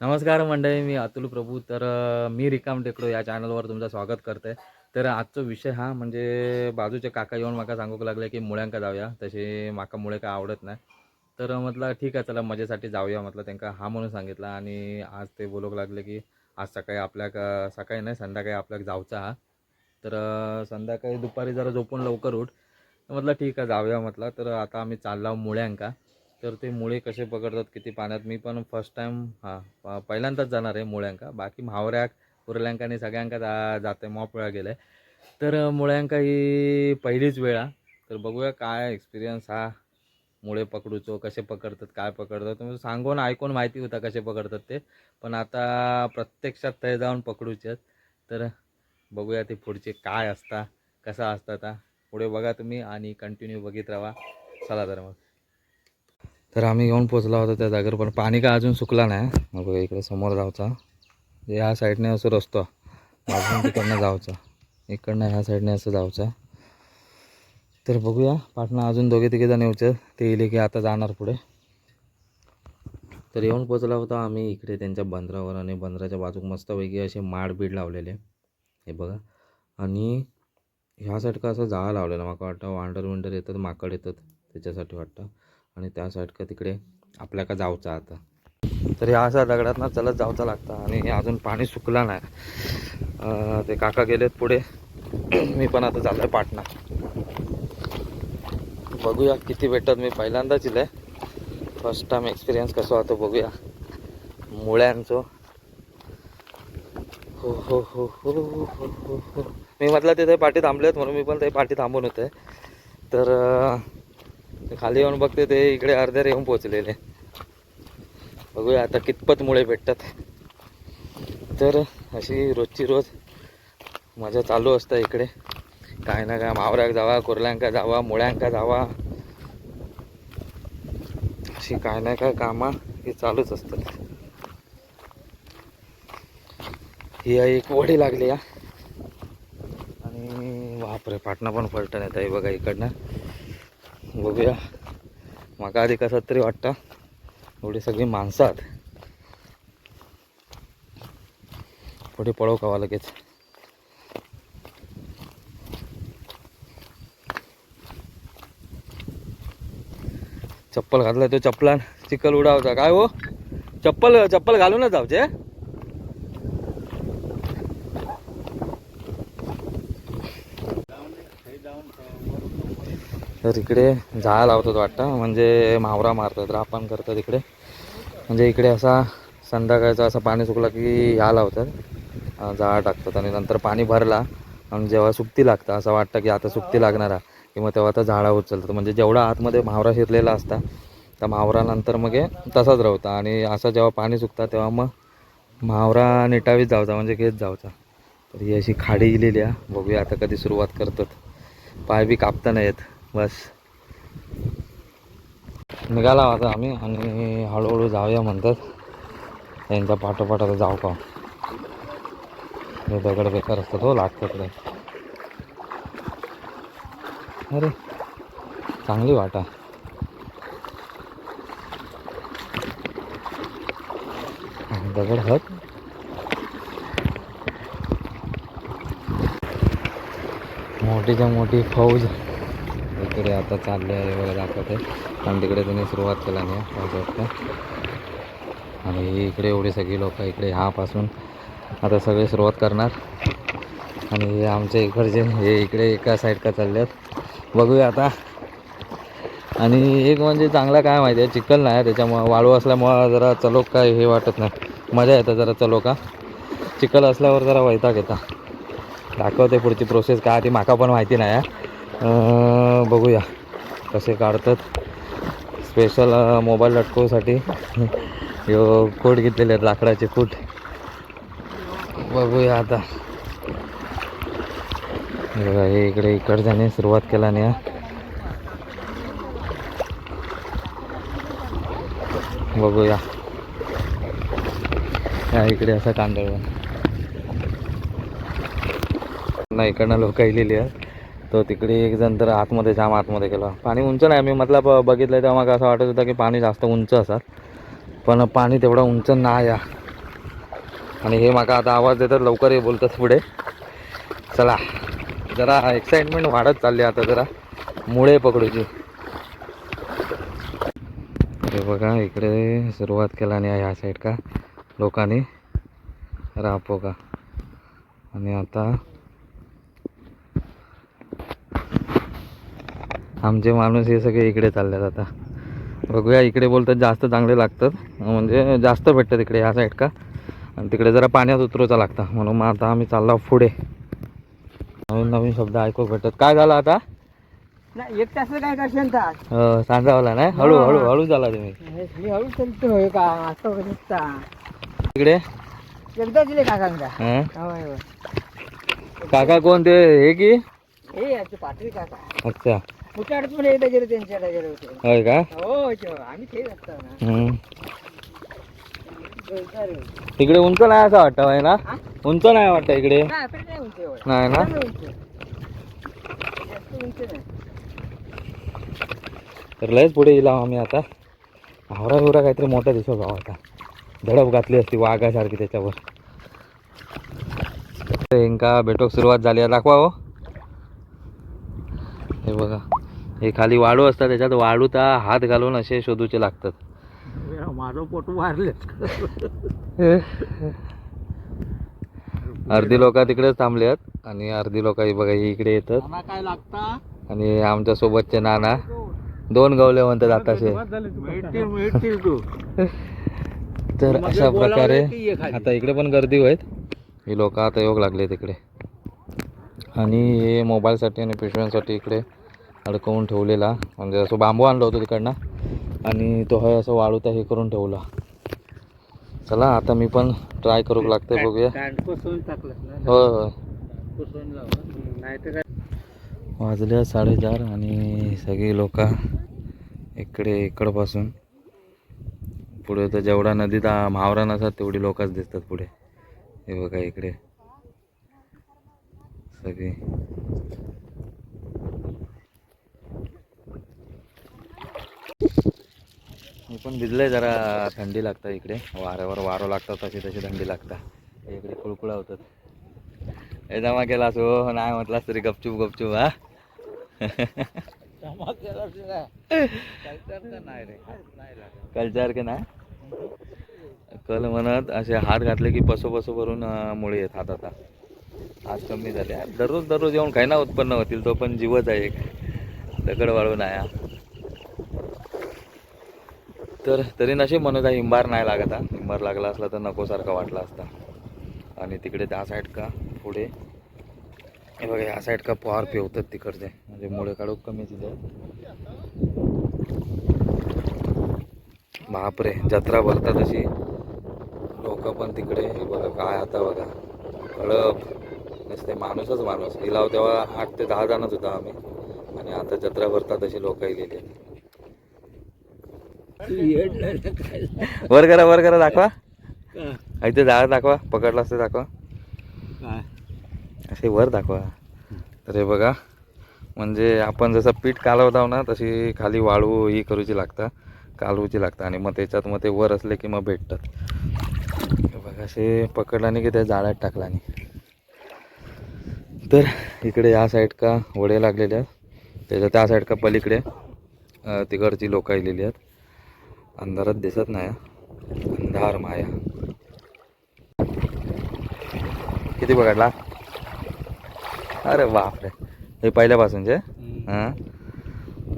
नमस्कार मंडळी मी अतुल प्रभू. तर मी रिकाम टेकडो या चॅनलवर तुमचं स्वागत करते तर आजचा विषय हा म्हणजे बाजूचे काका येऊन माका सांगूक लागले की मुळ्यांका जाऊया. तसे माका मुळे काय आवडत नाही. तर म्हटलं ठीक आहे चला मजेसाठी जाऊया म्हटलं त्यांना हा म्हणून सांगितलं आणि आज ते बोलूक लागले की आज सकाळी आपल्याक सकाळी नाही संध्याकाळी आपल्याक जाऊचा हा. तर संध्याकाळी दुपारी जरा झोपून लवकर उठ. म्हटलं ठीक आहे जाऊया म्हटलं. तर आता आम्ही चाललो मुळ्यांका. तर ते मुळे कसे पकडतात किती पाण्यात? मी पण फर्स्ट टाईम हां पहिल्यांदाच जाणार आहे मुळ्यांका. बाकी म्हावऱ्याक उरल्यांकाने सगळ्यांका जा जाते मॉप वेळा गेले तर मुळ्यांका ही पहिलीच वेळा तर बघूया काय एक्सपिरियन्स हा. मुळे पकडूचो कसे पकडतात काय पकडतात. तुम्ही सांगून ऐकून माहिती होता कसे पकडतात ते. पण आता प्रत्यक्षात ते जाऊन पकडूचे आहेत. तर बघूया ते पुढचे काय असता कसा असता आता. पुढे बघा तुम्ही आणि कंटिन्यू बघित राहा. चला तर मग. तर आम्ही येऊन पोचला होता त्या जागेवर पण पाणी काय अजून सुकला नाही. मग बघा इकडे समोर जायचा ह्या साईडने असं रस्तो. अजून तिकडनं जायचा इकडनं ह्या साईडने असं जायचं तर बघूया पाटणा अजून दोघे तिघे जण येऊचे. ते येले की आता जाणार पुढे. तर येऊन पोचला होता आम्ही इकडे त्यांच्या बंदरावर आणि बंदराच्या बाजूक मस्तपैकी असे माड बीड लावलेले. हे बघा. आणि ह्या साईडका असं जाळं लावलेलं. मला वाटतं वांडर विंडर येतात माकड येतात त्याच्यासाठी वाटतं. आणि त्या साईडका तिकडे आपल्या का जाऊचा आता. तर ह्या असा दगडात ना चलत जावचा लागता आणि अजून पाणी सुकला नाही. ते काका गेलेत पुढे. मी पण आता चाललो आहे पाटणा. बघूया किती भेटत मी पहिल्यांदाच इले फर्स्ट टाइम एक्सपिरियन्स कसा होतो बघूया. मुळ्यांचो. हो हो हो, हो हो हो हो मी म्हटलं तिथे पाठी थांबले आहेत म्हणून मी पण ते पाठी थांबून होते. तर खाली येऊन बघते ते इकडे अर्ध्यावर येऊन पोचलेले बघूया आता कितपत मुळे भेटतात. तर अशी रोजची रोज मजा चालू असतं इकडे. काय ना काय मावऱ्याक जावा कुर्ल्यांका जावा मुळ्यांका जावा. अशी काय ना काय कामं ही चालूच असतात. ही एक वडी लागली या आणि बापरे पाटणा पण फलटण येत आहे बघा इकडनं. बघूया. माका आधी कसं तरी वाटतं. एवढी सगळी माणसं आहेत. पुढे पळव कावा हो लगेच? चप्पल घातला तो चप्पलान. चिखल उडावचा. काय हो? चप्पल चप्पल घालूनच जावचे तर इकडे जाळा लावतात वाटतं. म्हणजे मावरा मारतात रापान करतात इकडे. म्हणजे इकडे असा संध्याकाळचा असं पाणी सुकला की ह्या लावतात. जाळा टाकतात आणि नंतर पाणी भरला आणि जेव्हा सुकती लागतं असं वाटतं की आता सुकती लागणार आहे. की मग तेव्हा आता झाडा उचलतात. म्हणजे जेवढा आतमध्ये मावरा शिरलेला असता त्या मावरानंतर मग तसाच राहता. आणि असं जेव्हा पाणी सुकता तेव्हा मग मावरा निटावीत जावचा म्हणजे घेत जावचा. तर ही अशी खाडी गेलेली आहे. बघूया आता कधी सुरुवात करतात. पाय बी कापता नाही बस. निघाला होता आम्ही आणि हळूहळू जाऊया म्हणतात. त्यांचा पाठोपाठ आता जाऊ का? हे दगड बेकार असतात हो लागतात लय. अरे चांगली वाटा दगड हत मोठीच्या मोठी फौज. इकडे आता चालले आहे वगैरे दाखवते. पण तिकडे त्यांनी सुरुवात केला नाही असं वाटतं. आणि इकडे एवढी सगळी लोक इकडे ह्यापासून आता सगळे सुरुवात करणार. आणि हे आमच्या इकडचे हे इकडे एका साईड का चालले आहेत. बघूया आता. आणि एक म्हणजे चांगला काय माहिती आहे चिखल नाही त्याच्यामुळं वाळू असल्यामुळं जरा चलो काय हे वाटत नाही. मजा येतं जरा चलो का. चिखल असल्यावर जरा वैताग येता. दाखवते पुढची प्रोसेस काय ती माका पण माहिती नाही आहे बघूया कसे काढतात. स्पेशल मोबाईल लटकवसाठी यो कोट घेतलेले आहेत लाकडाचे फूट बघूया आता. बघा हे इकडे इकडच्याने सुरुवात केला नाही बघूया. या इकडे असा तांदळ. नाही इकडनं लोक इलेली आहेत. तर तिकडे एक जण तर आतमध्ये जाम आतमध्ये गेला. पाणी उंच नाही मी मतलब बघितलं तेव्हा मला असं वाटत होतं की पाणी जास्त उंच असत पण पाणी तेवढं उंच नाही या आणि हे माका आता आवाज देतात लवकर हे बोलतात पुढे. चला जरा एक्साइटमेंट वाढत चालली आता जरा. मुळे पकडूची. हे बघा इकडे सुरुवात केला आणि ह्या साईड का? लोकांनी. रापो का? आणि आता आमचे माणूस हे सगळे इकडे चाललेत आता. बघूया इकडे बोलतात जास्त चांगले लागतात. म्हणजे जास्त भेटतात इकडे ह्या साईड का? आणि तिकडे जरा पाण्यात उतरवचा लागता. म्हणून मग आता आम्ही चाललो पुढे. नवीन नवीन शब्द ऐकू भेटतात. काय झालं आता? नाही एक तास काय करशील तास अं, सांजावाला नाही? हळू हळू हळू झाला तुम्ही. हळू का इकडे? एकदा दिले हं? होय काका कोण ते हे की? हे काका. अच्छा. कुठे अडचण एकदा गेले त्यांच्याकडे गेले होते होय का हो आम्ही असतो ना हं. जोरदार आहे. इकडे उंच नाही असं वाटतं आहे ना हा? उंच नाही वाटतं इकडे नाही, आपल्याला नाही उंच एवढं. नाही ना चांगलं उंच आहे. जास्त उंच नाही. तर लयच पुढे गेला आम्ही आता हावरा बिवरा काहीतरी मोठा दिसतो भाऊ आता धडक घातली असती वाघासारखी त्याच्यावर इंका भेटोक सुरुवात झाली आहे दाखवा हो हे बघा हे खाली वाळू असतात त्याच्यात वाळूता हात घालून असे शोधूचे लागतात. माझं पोट मारले अर्धी लोक तिकडेच थांबले आहेत आणि अर्धी लोक बघा इकडे येतात. काय लागता? आणि आमच्या सोबतचे नाना. दोन गवले म्हणतात आताशे. तर अशा प्रकारे. आता इकडे पण गर्दी होईल. ही लोक आता योग लागले तिकडे. आणि हे मोबाईलसाठी आणि पिशव्यांसाठी इकडे अडकवून ठेवलेला. म्हणजे असं बांबू आणलं होतं तिकडनं. आणि तो हे असं वाळूता हे करून ठेवला. चला आता मी पण ट्राय करू लागते बघूया. होय होय. वाजल्या साडेचार आणि सगळी लोक इकडे इकडपासून. पुढे तर जेवढा नदीत म्हावरा नसतात तेवढी लोकच दिसतात पुढे. हे बघा इकडे. सगळी. मी पण भिजलंय जरा थंडी लागतं इकडे. वाऱ्यावर वारं लागतात तशी तशी थंडी लागतात इकडे कुळकुळा होतात. हे जमा केला सो नाही म्हटलास तरी गपचूप गपचूप हा? कल्चर के नाही कल म्हणत असे हात घातले की पसो पसो भरून मुळे येत हात आता. हात कमी झाले. दररोज दररोज येऊन काही ना उत्पन्न होतील तो पण जीवच आहे एक. दगड वाळून आहे हा. तर तरी नशीब म्हणत आहे हिंबार नाही लागत हा. हिंबार लागला असला तर नकोसारखा वाटला असता. आणि तिकडे त्या साईड का पुढे हे बघा ह्या साईड का पॉर पिवतात तिकडचे. म्हणजे मुळे काढू कमी तिथे? बापरे जत्रा भरतात अशी. लोक पण तिकडे हे बघा काय आता बघा. कळप नसते माणूसच माणूस. इलाव तेव्हा आठ ते दहा जणच होता आम्ही. आणि आता जत्रा भरतात अशी लोक इलेली. वर करा वर करा दाखवा. इथे जागा दाखवा पकडला असते दाखवा. असे वर दाखवा. तर हे बघा म्हणजे आपण जसं पीठ कालवताव ना तशी खाली वाळू ही करूची लागता कालवूची लागतं. आणि मग त्याच्यात मग ते वर असले की मग भेटतात. बघा असे पकडल्याने की त्या जाळ्यात टाकल्याने. तर इकडे या साईड का वडे लागलेले आहेत. त्याच्या त्या साईड का पलीकडे तिकडची लोक आलेली आहेत. अंधारात दिसत नाही. हा. अंधार माया. किती पकडला? अरे बापरे. हे पहिल्यापासूनचे हां?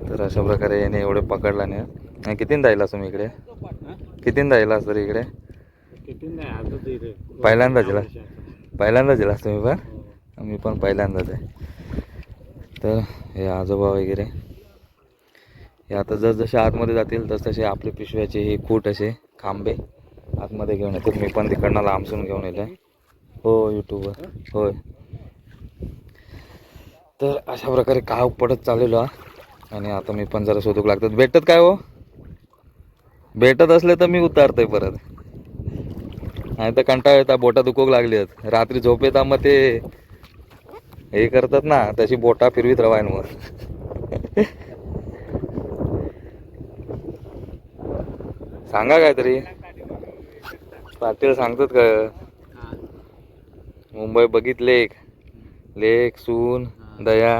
तर अशा प्रकारे याने एवढे पकडला नाही. कितींदा येईल तुम्ही इकडे? कितींदा येईल तरी इकडे? पहिल्यांदाच येला पहिल्यांदाच येला तुम्ही पण? मी पण पहिल्यांदाच आहे. तर हे आजोबा वगैरे हे आता जसजसे आतमध्ये जातील तस तसे आपले पिशव्याचे हे कूट असे खांबे आतमध्ये घेऊन येतात. मी पण तिकडनं लांबसून घेऊन येलो हो यूट्यूबवर होय. तर अशा प्रकारे काव पडत चाललेलो हा. आणि आता मी पण जरा शोधूक लागतात भेटत काय हो? भेटत असले तर मी उतारतोय परत. नाही तर कंटाळ येतात बोटा दुखोक लागली आहेत रात्री झोप येतात मग ते हे करतात ना तशी बोटा फिरवीत रवायन मग. सांगा काहीतरी. पाटील सांगतात का? मुंबई बघितले एक लेक सून दया.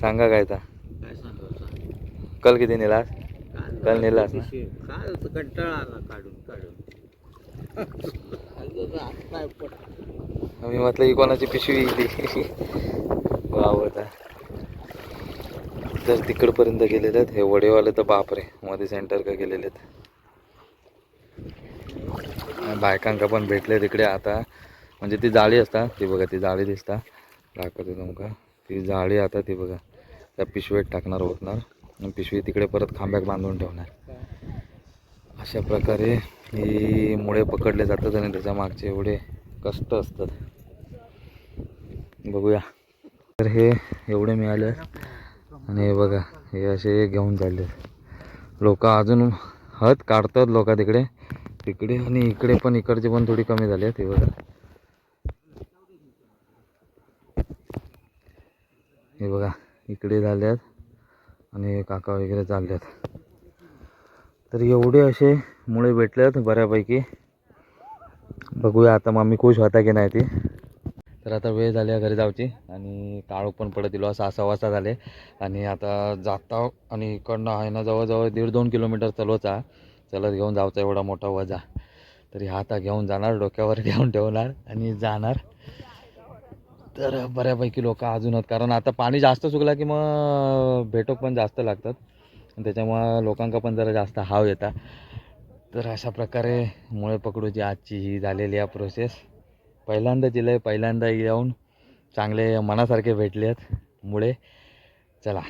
सांगा काय सांगायचं कल किती नेलास काल नेलास ना? काल कंटाळा आला काढून काढून. म्हटलं ही कोणाची पिशवी इली? आवडता तर तिकडपर्यंत गेलेले आहेत हे वडेवाले तर बापरे मध्ये सेंटर का गेलेले आहेत बायकांका पण भेटले तिकडे आता. म्हणजे ती जाळी असता ती बघा ती जाळी दिसता. दाखवते तुमका ती जाळी आता ती बघा. त्या पिशवीत टाकणार होतणार पिशवी तिकडे परत खांब्याक बांधून ठेवणार. अशा प्रकारे ही मुळे पकडले जातात आणि त्याच्या मागचे एवढे कष्ट असतात. बघूया. तर हे एवढे मिळाले. आणि हे बघा हे असे घेऊन चालले. लोक अजून हत काढतात लोक तिकडे. तिकडे आणि इकडे पण इकडचे पण थोडी कमी झाली आहेत हे बघा. हे बघा इकडे झाल्यात आणि काका वगैरे चालल्यात. तर एवढे असे मुळे भेटल्यात बऱ्यापैकी. बघूया आता मम्मी खुश होता की नाही ती. तर आता वेळ झाली आहे घरी जाऊची आणि काळोख पण पडत दिलो सहा सहा वाजता झाले. आणि आता जाता आणि इकडनं आहे ना जवळजवळ दीड दोन किलोमीटर चलवचा चलत घेऊन जायचा एवढा मोठा वजा. तरी हा आता घेऊन जाणार डोक्यावर घेऊन ठेवणार आणि जाणार. तर बऱ्यापैकी लोक अजून आहेत. कारण आता पाणी जास्त चुकला की मग भेटोक पण जास्त लागतात. आणि त्याच्यामुळं लोकांका पण जरा जास्त हाव येतात तर अशा प्रकारे मुळे पकडूची आजची ही झालेली आहे प्रोसेस पहिल्यांदा जिले पहिल्यांदा येऊन चांगले मनासारखे भेटले आहेत मुळे. चला.